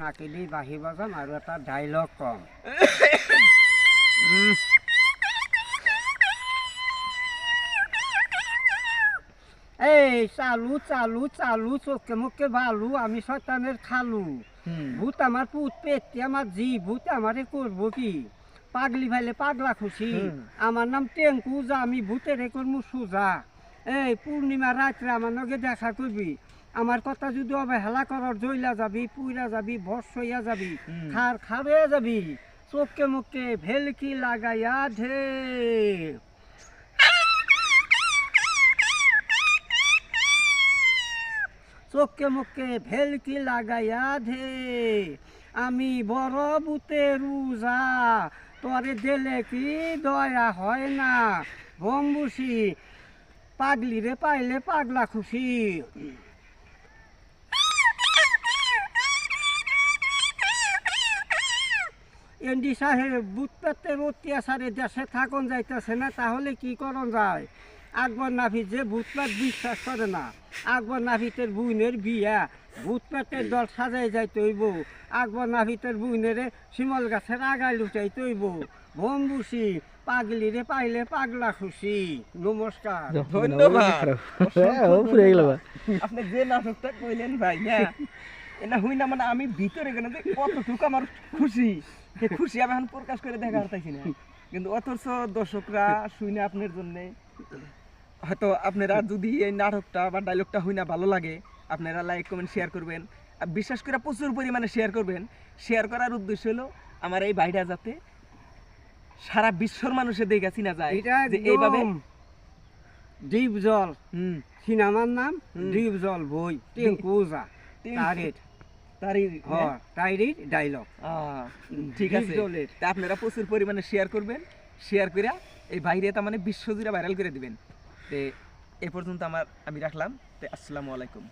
নাকিলি বাঁহী বজাম আৰু এটা ডাইলগ কম। এই চালু চালু চালু চোখে মুখে ভালু আমি শয়তানের খালু। ভূত আমার পুত পেটে আমার জি ভূত আমারে করব কি? পাগলি ভাইলে পাগলা খুশি। আমার নাম টেঙ্কু যা আমি ভূতের করমু সুজা। এই পূর্ণিমা রাত্রে আমার নগে দেখা করবি আমার কথা যদি অবহেলা করার জইলা যাবি পুইরা যাবি ভর্ষ হইয়া যাবি। খার হইয়া যাবি চোখে মুখে ভেলকি লাগাইয়া ঢে চোখে মুখে ভেলকি লাগাইয়া ধে। আমি বড় বুতে রুজা তরে দিলে কি দয়া হয় না। বম্বুসি পাগলি রে পাইলে পাগলা খুশি। এন্ডি সাহেব বুট পেতের অত্যাচারে দেশে থাকুন যাইতেছে না, তাহলে কি করন যায়? আকবর নাফি যে ভূতপাত বিশ্বাস করে না। আকবর নাফিতের বুইনের বিয়া। ভূতপাতের দল সাজাই যাইতে হইব আকবর নাফিতের বুইনেরে শিমল গাছের আগায় লুটাইতে হইব বম্বুসি পাগলি রে পাইলে পাগলা খুশি নমস্কার ধন্যবাদ। আপনি যে নাটকটা কইলেন ভাই না এটা হই না মানে আমি ভিতরে গেলে যে কতটুকু আমার খুশি খুশি আমি এখন প্রকাশ করে দেখা পারতাছি না কিন্তু অথচ দর্শকরা শুনে আপনার জন্যে হয়তো আপনারা যদি এই নাটকটা বা ডায়লগটা হই না ভালো লাগে আপনারা লাইক কমেন্ট শেয়ার করবেন। আর বিশেষ করে প্রচুর পরিমাণে শেয়ার করবেন। শেয়ার করার উদ্দেশ্য হলো আমার এই ভাইটা যাতে সারা বিশ্বর মানুষের দেখে চিনা যায়। এটা যে এইভাবে ডিপ জল সিনেমার নাম। ডিপ জল বই। টেঙ্কুজা তারই হ্যাঁ। ঠিক আছে। আপনারা প্রচুর পরিমাণে শেয়ার করবেন। শেয়ার করে এই বাইরে তার মানে বিশ্বজুড়ে ভাইরাল করে দিবেন। তে এ পর্যন্ত আমার আমি রাখলাম। তে আসসালামু আলাইকুম।